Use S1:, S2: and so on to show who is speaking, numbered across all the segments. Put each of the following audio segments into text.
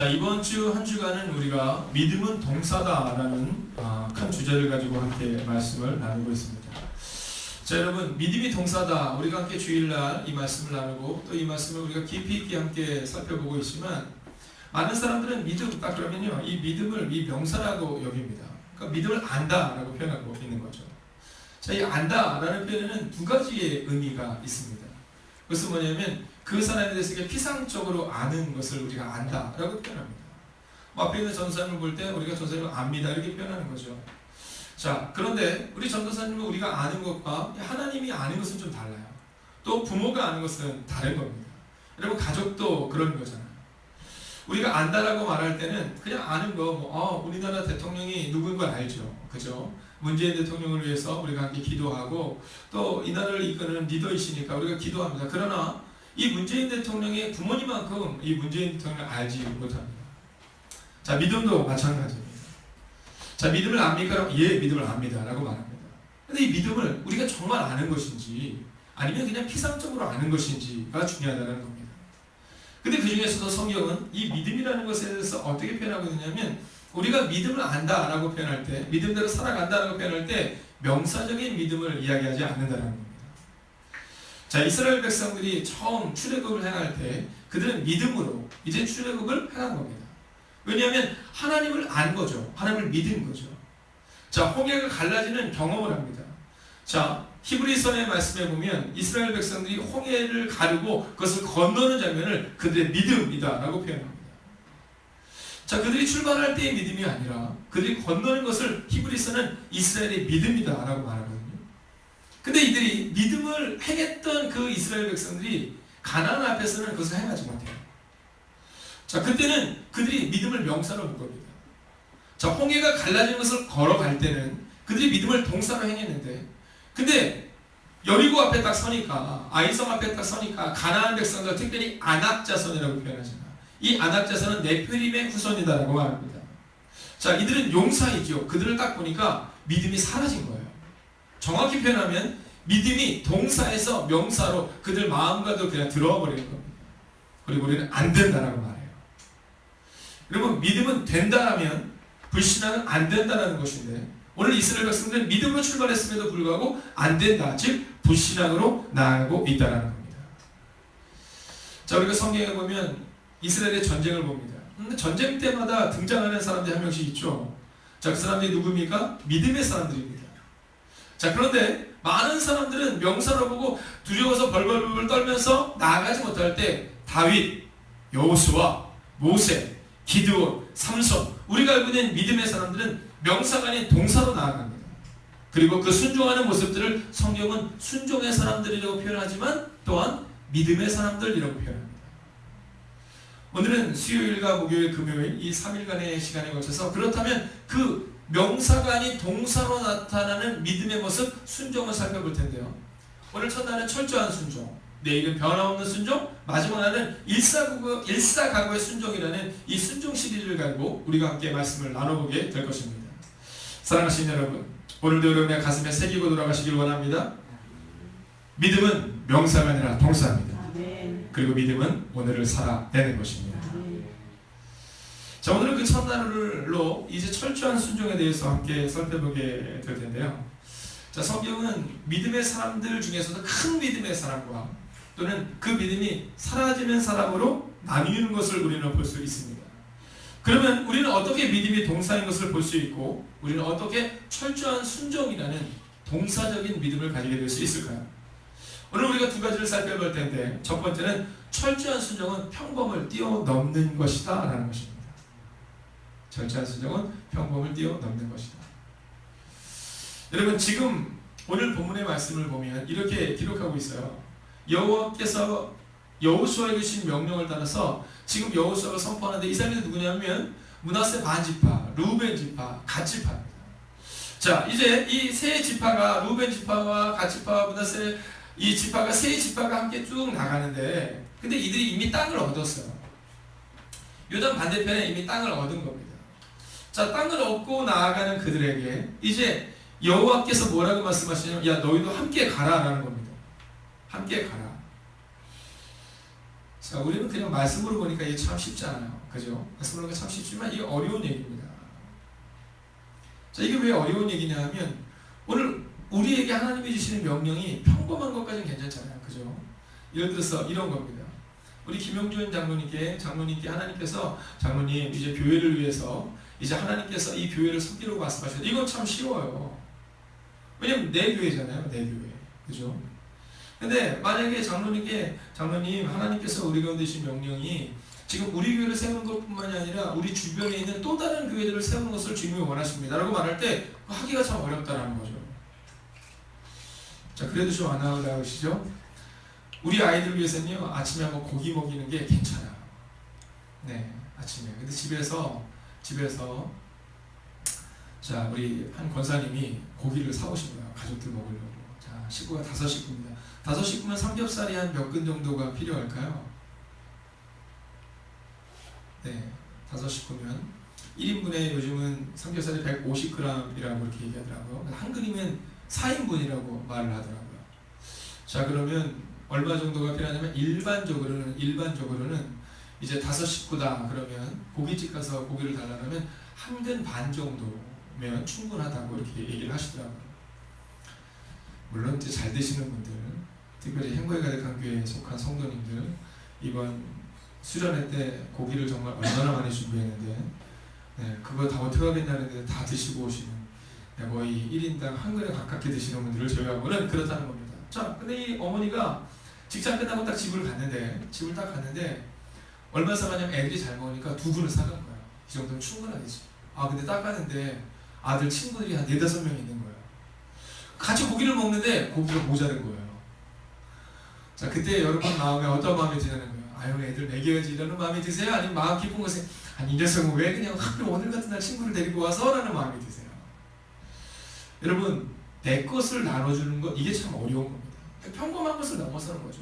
S1: 자, 이번 주 한 주간은 우리가 믿음은 동사다라는 아, 큰 주제를 가지고 함께 말씀을 나누고 있습니다. 자, 여러분 믿음이 동사다. 우리가 함께 주일날 이 말씀을 나누고 또 이 말씀을 우리가 깊이 있게 함께 살펴보고 있지만 많은 사람들은 믿음 딱 그러면요 이 믿음을 이 명사라고 여깁니다. 그러니까 믿음을 안다라고 표현하고 있는 거죠. 자, 이 안다라는 표현에는 두 가지의 의미가 있습니다. 그것은 뭐냐면 그 사람에 대해서 피상적으로 아는 것을 우리가 안다라고 표현합니다. 뭐 앞에 있는 전사님을 볼 때 우리가 전사님을 압니다 이렇게 표현하는 거죠. 자 그런데 우리 전도사님은 우리가 아는 것과 하나님이 아는 것은 좀 달라요. 또 부모가 아는 것은 다른 겁니다. 여러분 가족도 그런 거잖아요. 우리가 안다라고 말할 때는 그냥 아는 거, 뭐, 어, 우리나라 대통령이 누구인 걸 알죠. 그죠? 문재인 대통령을 위해서 우리가 함께 기도하고 또 이 나라를 이끄는 리더이시니까 우리가 기도합니다. 그러나 이 문재인 대통령의 부모님만큼 이 문재인 대통령을 알지 못합니다. 자, 믿음도 마찬가지입니다. 자, 믿음을 압니까? 예, 믿음을 압니다. 라고 말합니다. 근데 이 믿음을 우리가 정말 아는 것인지 아니면 그냥 피상적으로 아는 것인지가 중요하다는 겁니다. 근데 그 중에서도 성경은 이 믿음이라는 것에 대해서 어떻게 표현하고 있냐면 우리가 믿음을 안다라고 표현할 때 믿음대로 살아간다라고 표현할 때 명사적인 믿음을 이야기하지 않는다는 겁니다. 자 이스라엘 백성들이 처음 출애굽을 행할 때 그들은 믿음으로 이제 출애굽을 행한 겁니다. 왜냐하면 하나님을 안 거죠. 하나님을 믿은 거죠. 자 홍해가 갈라지는 경험을 합니다. 자 히브리서의 말씀에 보면 이스라엘 백성들이 홍해를 가르고 그것을 건너는 장면을 그들의 믿음이다라고 표현합니다. 자 그들이 출발할 때의 믿음이 아니라 그들이 건너는 것을 히브리서는 이스라엘의 믿음이다라고 말하거든요. 근데 이들이 믿음을 행했던 그 이스라엘 백성들이 가나안 앞에서는 그것을 행하지 못해요. 자 그때는 그들이 믿음을 명사로 묶습니다. 자 홍해가 갈라지는 것을 걸어갈 때는 그들이 믿음을 동사로 행했는데 근데 여리고 앞에 딱 서니까 아이성 앞에 딱 서니까 가나안 백성들 특별히 아낙 자손이라고 표현하잖아. 이 아낙 자손은 네페림의 후손이다라고 말합니다. 자 이들은 용사이죠. 그들을 딱 보니까 믿음이 사라진 거예요. 정확히 표현하면 믿음이 동사에서 명사로 그들 마음과도 그냥 들어와 버리는 겁니다. 그리고 우리는 안 된다라고 말해요. 여러분 믿음은 된다라면 불신앙은 안 된다라는 것인데 오늘 이스라엘 백성들은 믿음으로 출발했음에도 불구하고 안 된다. 즉 불신앙으로 나아가고 있다라는 겁니다. 자 우리가 성경에 보면 이스라엘의 전쟁을 봅니다. 전쟁 때마다 등장하는 사람들이 한 명씩 있죠. 자, 그 사람들이 누굽니까? 믿음의 사람들입니다. 자, 그런데 많은 사람들은 명사로 보고 두려워서 벌벌벌 떨면서 나아가지 못할 때 다윗, 여호수아, 모세, 기드온, 삼손 우리가 알고 있는 믿음의 사람들은 명사가 아닌 동사로 나아갑니다. 그리고 그 순종하는 모습들을 성경은 순종의 사람들이라고 표현하지만 또한 믿음의 사람들이라고 표현합니다. 오늘은 수요일과 목요일, 금요일 이 3일간의 시간에 걸쳐서 그렇다면 그 명사가 아닌 동사로 나타나는 믿음의 모습, 순종을 살펴볼 텐데요. 오늘 첫날은 철저한 순종, 내일은 변함없는 순종, 마지막 날은 일사구구, 일사가구의 순종이라는 이 순종 시리즈를 가지고 우리가 함께 말씀을 나눠보게 될 것입니다. 사랑하시는 여러분, 오늘도 여러분의 가슴에 새기고 돌아가시길 원합니다. 믿음은 명사가 아니라 동사입니다. 그리고 믿음은 오늘을 살아내는 것입니다. 자 오늘은 그 첫날로 이제 철저한 순종에 대해서 함께 살펴보게 될 텐데요. 자 성경은 믿음의 사람들 중에서도 큰 믿음의 사람과 또는 그 믿음이 사라지는 사람으로 나뉘는 것을 우리는 볼 수 있습니다. 그러면 우리는 어떻게 믿음이 동사인 것을 볼 수 있고 우리는 어떻게 철저한 순종이라는 동사적인 믿음을 가지게 될 수 있을까요? 오늘 우리가 두 가지를 살펴볼 텐데 첫 번째는 철저한 순종은 평범을 뛰어넘는 것이다 라는 것입니다. 순종은 평범을 뛰어넘는 것이다. 여러분 지금 오늘 본문의 말씀을 보면 이렇게 기록하고 있어요. 여호와께서 여호수아에게 주신 명령을 따라서 지금 여호수아가 선포하는데 이 사람이 누구냐면 문하세 반 지파, 루벤 지파, 갓 지파입니다. 자 이제 이 세 지파가 루벤 지파와 갓 지파, 문하세 이 지파가 세 지파가 함께 쭉 나가는데 근데 이들이 이미 땅을 얻었어요. 요단 반대편에 이미 땅을 얻은 겁니다. 자 땅을 얻고 나아가는 그들에게 이제 여호와께서 뭐라고 말씀하시냐면 야 너희도 함께 가라라는 겁니다. 함께 가라. 자, 우리는 그냥 말씀으로 보니까 이게 참 쉽잖아요. 그죠? 말씀으로 보니까 참 쉽지만 이게 어려운 얘기입니다. 자, 이게 왜 어려운 얘기냐 하면 오늘 우리에게 하나님이 주시는 명령이 평범한 것까지는 괜찮잖아요. 그죠? 예를 들어서 이런 겁니다. 우리 김영준 장로님께 장로님께 하나님께서 장로님 이제 교회를 위해서 이제 하나님께서 이 교회를 섬기라고 말씀하셨는데 이건 참 쉬워요. 왜냐면 내 교회잖아요. 내 교회. 그죠? 근데 만약에 장로님께 장로님 하나님께서 우리 가운데 주신 명령이 지금 우리 교회를 세우는 것뿐만이 아니라 우리 주변에 있는 또 다른 교회들을 세우는 것을 주님이 원하십니다라고 말할 때 하기가 참 어렵다라는 거죠. 자 그래도 좀안 나오시죠? 우리 아이들 위해서는요 아침에 한번 고기 먹이는 게 괜찮아요. 네 아침에. 근데 집에서 집에서 자 우리 한 권사님이 고기를 사오신 거예요 가족들 먹으려고. 자 식구가 다섯 식구입니다. 다섯 식구면 삼겹살이 한 몇 근 정도가 필요할까요? 네, 다섯 식구면 1인분에 요즘은 삼겹살이 150g이라고 이렇게 얘기하더라고요. 한 그림은 4인분이라고 말을 하더라고요. 자 그러면 얼마 정도가 필요하냐면 일반적으로는 일반적으로는 이제 다섯 식구다 그러면 고깃집 가서 고기를 달라면 한 근 반 정도면 충분하다고 이렇게 얘기를 하시더라고요. 물론 이제 잘 드시는 분들, 특별히 행복에 가득한 교회에 속한 성도님들 이번 수련회 때 고기를 정말 얼마나 많이 준비했는데 네, 그거 다 어떻게 하겠냐는데 다 드시고 오시는 네, 거의 1인당 한 그릇 가깝게 드시는 분들을 제외하고는 그렇다는 겁니다. 자, 근데 이 어머니가 직장 끝나고 딱 집을 갔는데 집을 딱 갔는데 얼마 사가냐면 애들이 잘 먹으니까 두 그릇 사간 거야. 이 정도면 충분하겠지. 아 근데 딱 가는데 아들 친구들이 한 네다섯 명 있는 거예요. 같이 고기를 먹는데 고기가 모자른 거예요. 자 그때 여러분 마음에 어떤 마음이 드는 거예요? 아유 애들 먹여야지 이러는 마음이 드세요? 아니면 마음 깊은 것에 아니 이 녀석은 왜 그냥 하필 오늘 같은 날 친구를 데리고 와서? 라는 마음이 드세요. 여러분 내 것을 나눠주는 것 이게 참 어려운 겁니다. 평범한 것을 넘어서는 거죠.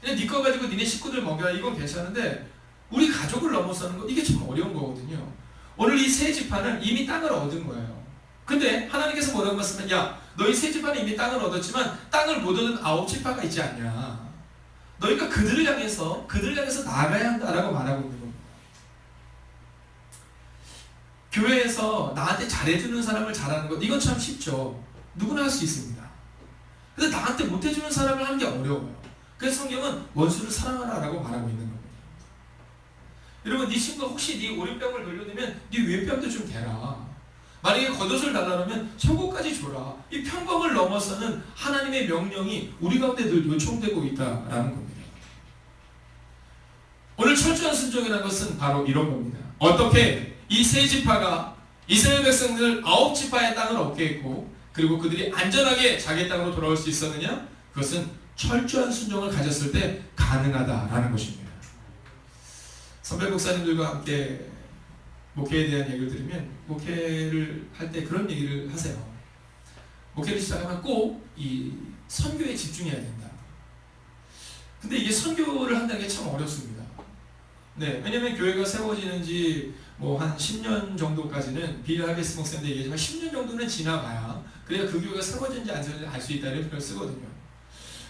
S1: 그냥 네 거 가지고 니네 식구들 먹여야 이건 괜찮은데 우리 가족을 넘어서는 거 이게 참 어려운 거거든요. 오늘 이 세 지파는 이미 땅을 얻은 거예요. 근데 하나님께서 뭐라고 말씀하면 야 너희 세 지파는 이미 땅을 얻었지만 땅을 못 얻은 아홉 지파가 있지 않냐. 너희가 그들을 향해서 그들을 향해서 나가야 한다라고 말하고 있는 겁니다. 교회에서 나한테 잘해주는 사람을 잘하는 것 이건 참 쉽죠. 누구나 할 수 있습니다. 근데 나한테 못해주는 사람을 하는 게 어려워요. 그래서 성경은 원수를 사랑하라라고 말하고 있는 겁니다. 여러분, 네 친구가 혹시 네 오른뺨을 돌려내면 네 왼뺨도 좀 대라. 만약에 겉옷을 달라면 속옷까지 줘라. 이 평범을 넘어서는 하나님의 명령이 우리 가운데 늘 요청되고 있다라는 겁니다. 오늘 철저한 순종이라는 것은 바로 이런 겁니다. 어떻게 이 세 지파가 이스라엘 백성들 아홉 지파의 땅을 얻게 했고 그리고 그들이 안전하게 자기 땅으로 돌아올 수 있었느냐? 그것은 철저한 순종을 가졌을 때 가능하다라는 것입니다. 선배 목사님들과 함께 목회에 대한 얘기를 들으면 목회를 할 때 그런 얘기를 하세요. 목회를 시작하면 꼭 이 선교에 집중해야 된다. 근데 이게 선교를 한다는 게 참 어렵습니다. 네, 왜냐면 교회가 세워지는 지 뭐 한 10년 정도까지는 빌 하베스 목사님도 얘기하지만 10년 정도는 지나봐야 그래야 그 교회가 세워진지 안 세워진지 알 수 있다는 표현을 쓰거든요.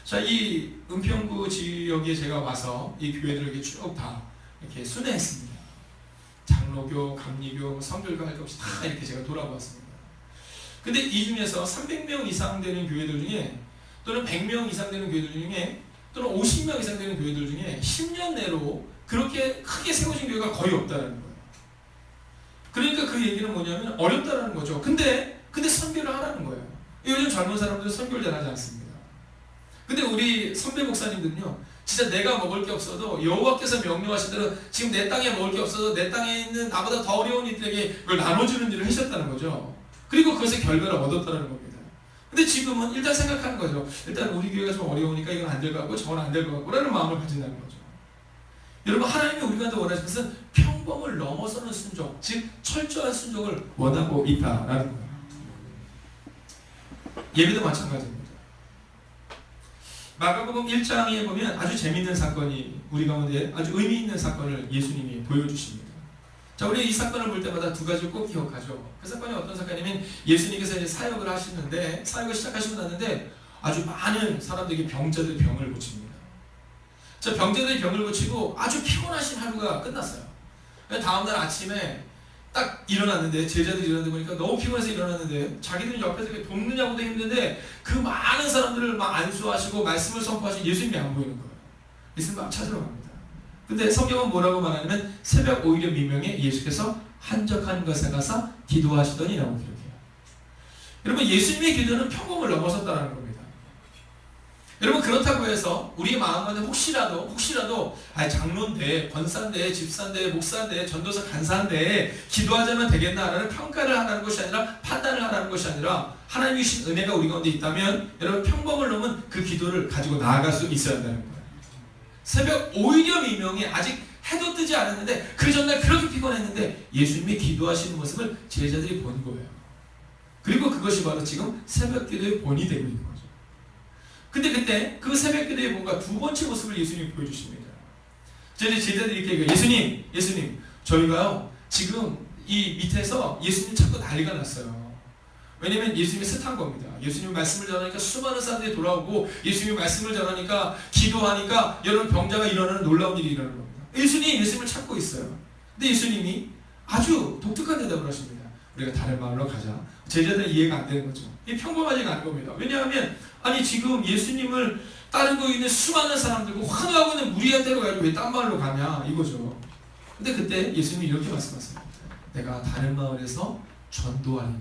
S1: 자, 이 은평구 지역에 제가 와서 이 교회들을 이렇게 쭉 다 이렇게 순회했습니다. 장로교, 감리교, 성결교 할 것 없이 다 이렇게 제가 돌아보았습니다. 근데 이 중에서 300명 이상 되는 교회들 중에 또는 100명 이상 되는 교회들 중에 또는 50명 이상 되는 교회들 중에 10년 내로 그렇게 크게 세워진 교회가 거의 없다는 거예요. 그러니까 그 얘기는 뭐냐면 어렵다는 거죠. 근데 근데 선교를 하라는 거예요. 요즘 젊은 사람들 선교를 잘 하지 않습니다. 근데 우리 선배 목사님들은요, 진짜 내가 먹을 게 없어도 여호와께서 명령하신 대로 지금 내 땅에 먹을 게 없어도 내 땅에 있는 나보다 더 어려운 이들에게 그걸 나눠주는 일을 하셨다는 거죠. 그리고 그것의 결과를 얻었다는 겁니다. 근데 지금은 일단 생각하는 거죠. 일단 우리 교회가 좀 어려우니까 이건 안 될 것 같고 저건 안 될 것 같고 라는 마음을 가진다는 거죠. 여러분 하나님이 우리가 원하시는 것은 평범을 넘어서는 순종, 즉 철저한 순종을 원하고 있다라는 거예요. 예배도 마찬가지입니다. 마가복음 1장에 보면 아주 재밌는 사건이 우리 가운데 아주 의미 있는 사건을 예수님이 보여주십니다. 자, 우리 이 사건을 볼 때마다 두 가지를 꼭 기억하죠. 그 사건이 어떤 사건이냐면 예수님께서 이제 사역을 하시는데 사역을 시작하시고 났는데 아주 많은 사람들에게 병자들 병을 고칩니다. 저 병자들이 병을 고치고 아주 피곤하신 하루가 끝났어요. 다음 날 아침에 딱 일어났는데 제자들이 일어나다 보니까 너무 피곤해서 일어났는데 자기들은 옆에서 돕느냐고도 힘든데 그 많은 사람들을 막 안수하시고 말씀을 선포하신 예수님이 안 보이는 거예요. 예수님 막 찾으러 갑니다. 근데 성경은 뭐라고 말하냐면 새벽 오히려 미명에 예수께서 한적한 것에 가서 기도하시더니 라고 기록해요. 여러분 예수님의 기도는 평범을 넘어섰다는 겁니다. 여러분 그렇다고 해서 우리 마음 가운데 혹시라도 혹시라도 아 장로인데 권사인데 집사인데 목사인데 전도사 간사인데 기도하자면 되겠나라는 평가를 하라는 것이 아니라 판단을 하라는 것이 아니라 하나님이 주신 은혜가 우리 가운데 있다면 여러분 평범을 넘은 그 기도를 가지고 나아갈 수 있어야 한다는 거예요. 새벽 오히려 미명에 아직 해도 뜨지 않았는데 그 전날 그렇게 피곤했는데 예수님이 기도하시는 모습을 제자들이 본 거예요. 그리고 그것이 바로 지금 새벽 기도의 본이 되고 있는 거죠. 근데 그때 그 새벽 기도의 본과 두 번째 모습을 예수님이 보여주십니다. 저희 제자들이 이렇게 얘기해요. 예수님, 예수님, 저희가요 지금 이 밑에서 예수님 찾고 난리가 났어요. 왜냐면 예수님이 습한 겁니다. 예수님 말씀을 전하니까 수많은 사람들이 돌아오고 예수님 말씀을 전하니까 기도하니까 여러분 병자가 일어나는 놀라운 일이 일어나는 겁니다. 예수님 예수님을 찾고 있어요. 근데 예수님이 아주 독특한 대답을 하십니다. 우리가 다른 마을로 가자. 제자들은 이해가 안 되는 거죠. 이 평범하지가 않은 겁니다. 왜냐하면 아니 지금 예수님을 따르고 있는 수많은 사람들고 환호하고 있는 무리한테로 가지고 왜 딴 마을로 가냐 이거죠. 근데 그때 예수님이 이렇게 말씀하십니다. 내가 다른 마을에서 전도하리니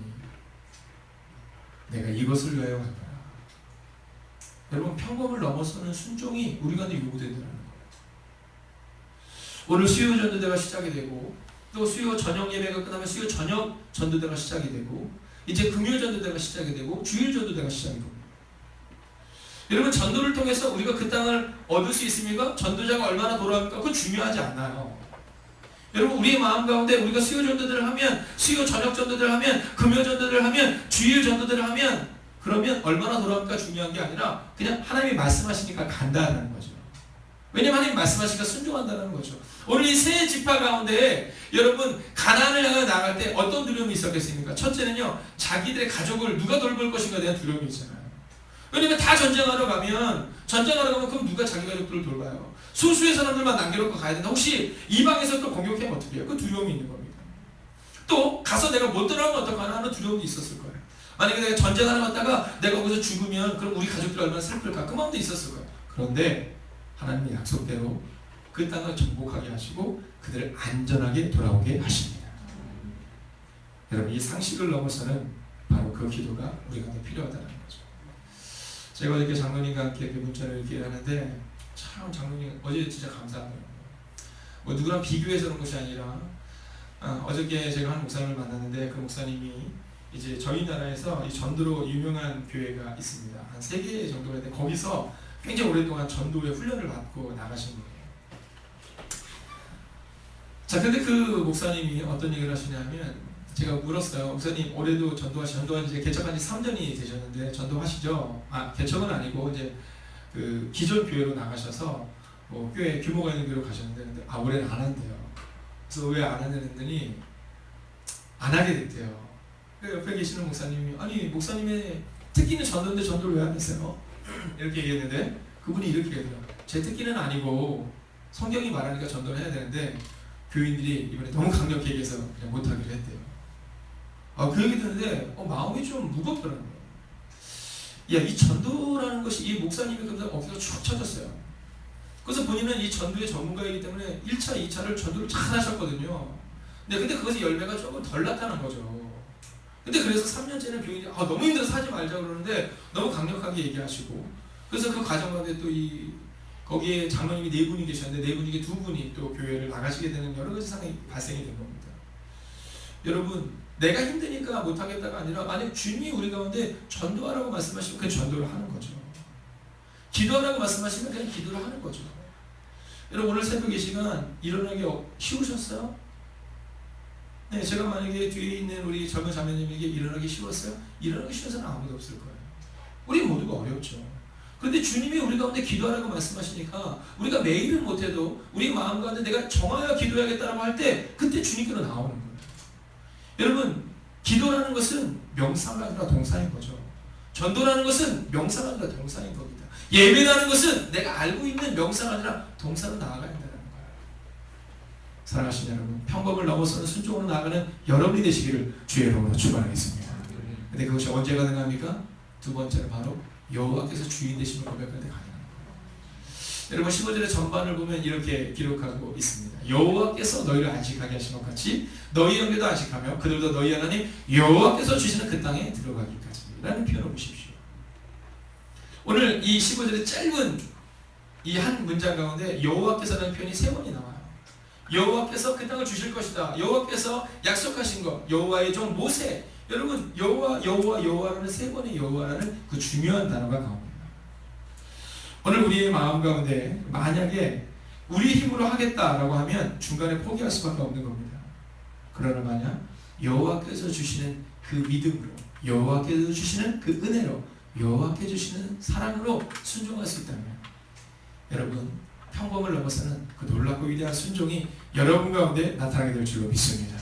S1: 내가 이것을 위하여 갈 거야. 여러분 평범을 넘어서는 순종이 우리 가운데 요구된다는 거예요. 오늘 수요 전도대가 시작이 되고 또 수요 저녁 예배가 끝나면 수요 저녁 전도대가 시작이 되고 이제 금요 전도대가 시작이 되고 주일 전도대가 시작이 됩니다. 여러분 전도를 통해서 우리가 그 땅을 얻을 수 있습니까? 전도자가 얼마나 돌아옵니까? 그건 중요하지 않아요. 여러분 우리의 마음 가운데 우리가 수요 전도들을 하면 수요 저녁 전도들을 하면 금요 전도들을 하면 주일 전도들을 하면 그러면 얼마나 돌아올까 중요한 게 아니라 그냥 하나님이 말씀하시니까 간다는 거죠. 왜냐면 하나님 말씀하시니까 순종한다는 거죠. 오늘 이 세 지파 가운데 여러분 가난을 향해 나갈 때 어떤 두려움이 있었겠습니까? 첫째는요 자기들의 가족을 누가 돌볼 것인가에 대한 두려움이 있잖아요. 왜냐면 다 전쟁하러 가면 전쟁하러 가면 그럼 누가 자기 가족들을 돌봐요? 소수의 사람들만 남겨놓고 가야 된다. 혹시 이방에서 또 공격하면 어떻게 해요? 그 두려움이 있는 겁니다. 또 가서 내가 못 들어가면 어떡하나 하는 두려움이 있었을 거예요. 만약에 내가 전쟁하러 갔다가 내가 거기서 죽으면 그럼 우리 가족들 얼마나 슬플까? 그 마음도 있었을 거예요. 그런데 하나님의 약속대로 그 땅을 정복하게 하시고 그들을 안전하게 돌아오게 하십니다. 여러분 이 상식을 넘어서는 바로 그 기도가 우리가 필요하다는. 제가 어저께 장로님과 함께 그 문자를 이렇게 하는데 참 장로님 어제 진짜 감사합니다. 뭐 누구랑 비교해서 그런 것이 아니라 어, 어저께 제가 한 목사님을 만났는데 그 목사님이 이제 저희 나라에서 이 전도로 유명한 교회가 있습니다. 한 세 개 정도가 있는데 거기서 굉장히 오랫동안 전도의 훈련을 받고 나가신 거예요. 자, 근데 그 목사님이 어떤 얘기를 하시냐면 제가 물었어요. 목사님 올해도 전도하시 전도한 지 개척한 지 3년이 되셨는데 전도하시죠? 아 개척은 아니고 이제 그 기존 교회로 나가셔서 뭐 교회 규모가 있는 교회로 가셨는데 아 올해는 안 한대요. 그래서 왜 안 하냐 했더니 안 하게 됐대요. 그 옆에 계시는 목사님이 아니 목사님의 특기는 전도인데 전도를 왜안 했어요? 이렇게 얘기했는데 그분이 이렇게 얘기하더라고요. 제 특기는 아니고 성경이 말하니까 전도를 해야 되는데 교인들이 이번에 너무 강력히 얘기해서 그냥 못하기로 했대요. 아, 그 얘기 듣는데 어, 마음이 좀 무겁더라고요. 야, 이 전도라는 것이 이 목사님이 그러다 어깨가 축 처졌어요. 그래서 본인은 이 전도의 전문가이기 때문에 1차, 2차를 전도를 잘 하셨거든요. 근데, 근데 그것이 열매가 조금 덜 나타난 거죠. 근데 그래서 3년째는 교인이 아, 너무 힘들어서 하지 말자 그러는데 너무 강력하게 얘기하시고 그래서 그 과정 가운데 또 이 거기에 장로님이 네 분이 계셨는데 네 분이 중에 두 분이 또 교회를 나가시게 되는 여러 가지 상황이 발생이 된 겁니다. 여러분 내가 힘드니까 못하겠다가 아니라 만약 주님이 우리 가운데 전도하라고 말씀하시면 그 전도를 하는 거죠. 기도하라고 말씀하시면 그냥 기도를 하는 거죠. 여러분 오늘 새벽 이 시간 일어나기 쉬우셨어요? 네, 제가 만약에 뒤에 있는 우리 젊은 자매님에게 일어나기 쉬웠어요? 일어나기 쉬워서는 아무도 없을 거예요. 우리 모두가 어렵죠. 그런데 주님이 우리 가운데 기도하라고 말씀하시니까 우리가 매일은 못해도 우리 마음 가운데 내가 정하여 기도해야겠다라고 할 때 그때 주님께로 나오는 거예요. 여러분 기도라는 것은 명사가 아니라 동사인 거죠. 전도라는 것은 명사가 아니라 동사인 겁니다. 예배라는 것은 내가 알고 있는 명사가 아니라 동사로 나아가야 된다는 거예요. 사랑하시는 여러분, 평범을 넘어서는 순종으로 나아가는 여러분이 되시기를 주의 이름으로 축원하겠습니다. 근데 그것이 언제 가능합니까? 두 번째는 바로 여호와께서 주인 되심을 고백할 때 가능합니다. 여러분 15절의 전반을 보면 이렇게 기록하고 있습니다. 여호와께서 너희를 안식하게 하신 것 같이 너희 영계도 안식하며 그들도 너희 하나님 여호와께서 주시는 그 땅에 들어가기까지 라는 표현을 보십시오. 오늘 이 15절의 짧은 이 한 문장 가운데 여호와께서라는 표현이 세 번이 나와요. 여호와께서 그 땅을 주실 것이다. 여호와께서 약속하신 것. 여호와의 종 모세. 여러분 여호와 여호와 여호와라는 세 번의 여호와라는 그 중요한 단어가 나옵니다. 오늘 우리의 마음 가운데 만약에 우리 힘으로 하겠다라고 하면 중간에 포기할 수밖에 없는 겁니다. 그러나 만약 여호와께서 주시는 그 믿음으로 여호와께서 주시는 그 은혜로 여호와께 주시는 사랑으로 순종할 수 있다면 여러분 평범을 넘어서는 그 놀랍고 위대한 순종이 여러분 가운데 나타나게 될 줄로 믿습니다.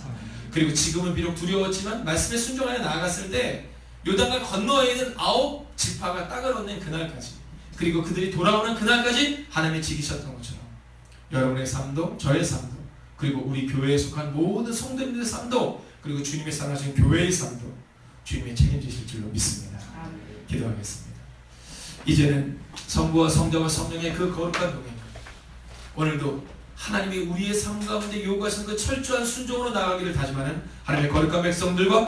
S1: 그리고 지금은 비록 두려웠지만 말씀에 순종하여 나아갔을 때 요단강 건너에 있는 아홉 지파가 땅을 얻는 그날까지 그리고 그들이 돌아오는 그날까지 하나님의 지키셨던 것처럼 여러분의 삶도 저의 삶도 그리고 우리 교회에 속한 모든 성도님들의 삶도 그리고 주님의 사랑하신 교회의 삶도 주님의 책임지실 줄로 믿습니다. 기도하겠습니다. 이제는 성부와 성자와 성령의 그 거룩한 동행 오늘도 하나님이 우리의 삶 가운데 요구하시는 그 철저한 순종으로 나아가기를 다짐하는 하나님의 거룩한 백성들과